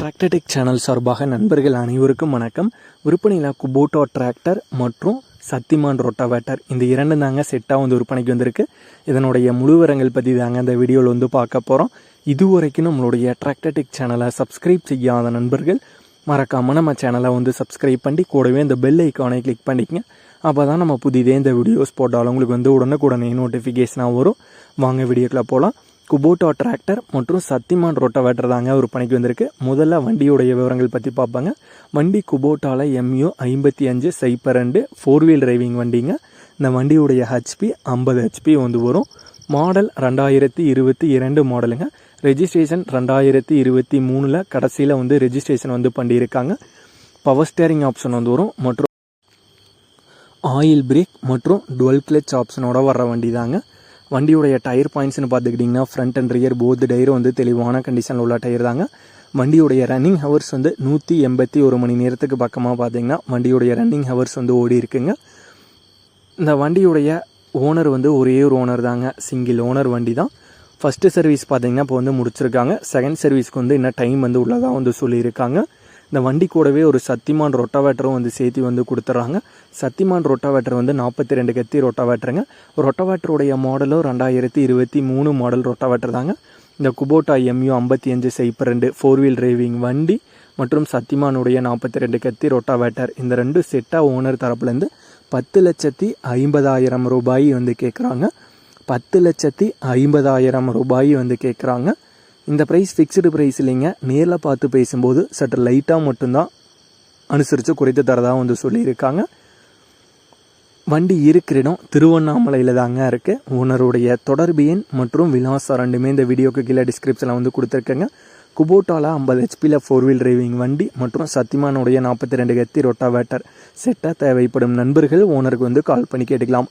Tractor Tech channel சார்பாக நண்பர்கள் அனைவருக்கும் வணக்கம். விற்பனையில் குபோட்டோ டிராக்டர் மற்றும் சத்திமான் ரொட்டாவேட்டர் இந்த இரண்டு தாங்க செட்டாக வந்து விற்பனைக்கு வந்திருக்கு. இதனுடைய முழுவரங்கள் பற்றி தாங்க இந்த வீடியோவில் வந்து பார்க்க போகிறோம் இது வரைக்கும் நம்மளுடைய டிராக்டர்டெக் சேனலை சப்ஸ்கிரைப் செய்யாத நண்பர்கள் மறக்காமல் நம்ம சேனலை வந்து சப்ஸ்கிரைப் பண்ணி கூடவே இந்த பெல் ஐக்கானை கிளிக் பண்ணிக்கங்க. அப்போ தான் நம்ம புதிதே இந்த வீடியோஸ் போட்டாலும் உங்களுக்கு வந்து உடனுக்குடனே நோட்டிஃபிகேஷனாக வரும். வாங்க வீடியோக்கில் போகலாம் குபோட்டோ டிராக்டர் மற்றும் சத்திமான் ரோட்டோவேட்டர் தாங்க விற்பனைக்கு வந்திருக்கு. முதல்ல வண்டியுடைய விவரங்கள் பற்றி பார்ப்பாங்க வண்டி குபோட்டாவில் எம்யூ ஐம்பத்தி அஞ்சு சைப்பர் ரெண்டு ஃபோர் வீல் டிரைவிங் வண்டிங்க. இந்த வண்டியுடைய ஹெச்பி ஐம்பது ஹெச்பி வந்து வரும். மாடல் ரெண்டாயிரத்தி இருபத்தி இரண்டு மாடலுங்க ரெஜிஸ்ட்ரேஷன் ரெண்டாயிரத்தி இருபத்தி மூணில் கடைசியில் வந்து ரெஜிஸ்ட்ரேஷன் வந்து பண்ணியிருக்காங்க. பவர் ஸ்டேரிங் ஆப்ஷன் வந்து வரும். மற்றும் ஆயில் பிரேக் மற்றும் டுவெல் கிளச் ஆப்ஷனோட வர்ற வண்டி தாங்க வண்டியுடைய டயர் பாயிண்ட்ஸ்னு பார்த்துக்கிட்டிங்கன்னா ஃப்ரண்ட் அண்ட் ரியர் போத் டயரும் வந்து தெளிவான கண்டிஷனில் உள்ள டயர் தாங்க. வண்டியுடைய ரன்னிங் ஹவர்ஸ் வந்து நூற்றி எண்பத்தி ஒரு மணி நேரத்துக்கு பக்கமாக பார்த்தீங்கன்னா வண்டியுடைய ரன்னிங் ஹவர்ஸ் வந்து ஓடி இருக்குங்க. இந்த வண்டியுடைய ஓனர் வந்து ஒரே ஒரு ஓனர் தாங்க. சிங்கிள் ஓனர் வண்டி தான். ஃபஸ்ட்டு சர்வீஸ் பார்த்தீங்கன்னா இப்போ வந்து முடிச்சிருக்காங்க. செகண்ட் சர்வீஸ்க்கு வந்து இன்னும் டைம் வந்து உள்ளதாக வந்து சொல்லியிருக்காங்க. இந்த வண்டி கூடவே ஒரு சத்திமான் ரொட்டாவேட்டரும் வந்து சேர்த்து வந்து கொடுத்துட்றாங்க சத்திமான் ரொட்டாவேட்டர் வந்து நாற்பத்தி ரெண்டு கத்தி ரொட்டாவேட்டருங்க. ரொட்டாவேட்டருடைய மாடலும் ரெண்டாயிரத்தி இருபத்தி மூணு மாடல் ரொட்டாவேட்டர் தாங்க. இந்த குபோட்டா எம்யூ ஐம்பத்தி அஞ்சு சைப்பர் ரெண்டு ஃபோர் வீல் டிரைவிங் வண்டி மற்றும் சத்திமானுடைய நாற்பத்தி ரெண்டு கத்தி ரொட்டாவேட்டர். இந்த ரெண்டு செட்டாக ஓனர் தரப்புலேருந்து பத்து லட்சத்தி ஐம்பதாயிரம் ரூபாய் வந்து கேட்குறாங்க பத்து லட்சத்தி ஐம்பதாயிரம் ரூபாய் வந்து கேட்குறாங்க இந்த ப்ரைஸ் ஃபிக்ஸ்டு ப்ரைஸ் இல்லைங்க. நேரில் பார்த்து பேசும்போது சற்று லைட்டாக மட்டும்தான் அனுசரித்து குறைத்து தரதாக வந்து சொல்லியிருக்காங்க. வண்டி இருக்கிற இடம் திருவண்ணாமலையில் தாங்க இருக்குது ஓனருடைய தொடர்பு எண் மற்றும் விலாசம் ரெண்டுமே இந்த வீடியோக்கு கீழே டிஸ்கிரிப்ஷனில் வந்து கொடுத்துருக்கேங்க. குபோட்டாவில் ஐம்பது ஹெச்பியில் ஃபோர் வீல் டிரைவிங் வண்டி மற்றும் சத்திமானுடைய நாற்பத்தி ரெண்டு கத்தி ரொட்டாவேட்டர் செட்டாக தேவைப்படும் நண்பர்கள் ஓனருக்கு வந்து கால் பண்ணி கேட்டுக்கலாம்.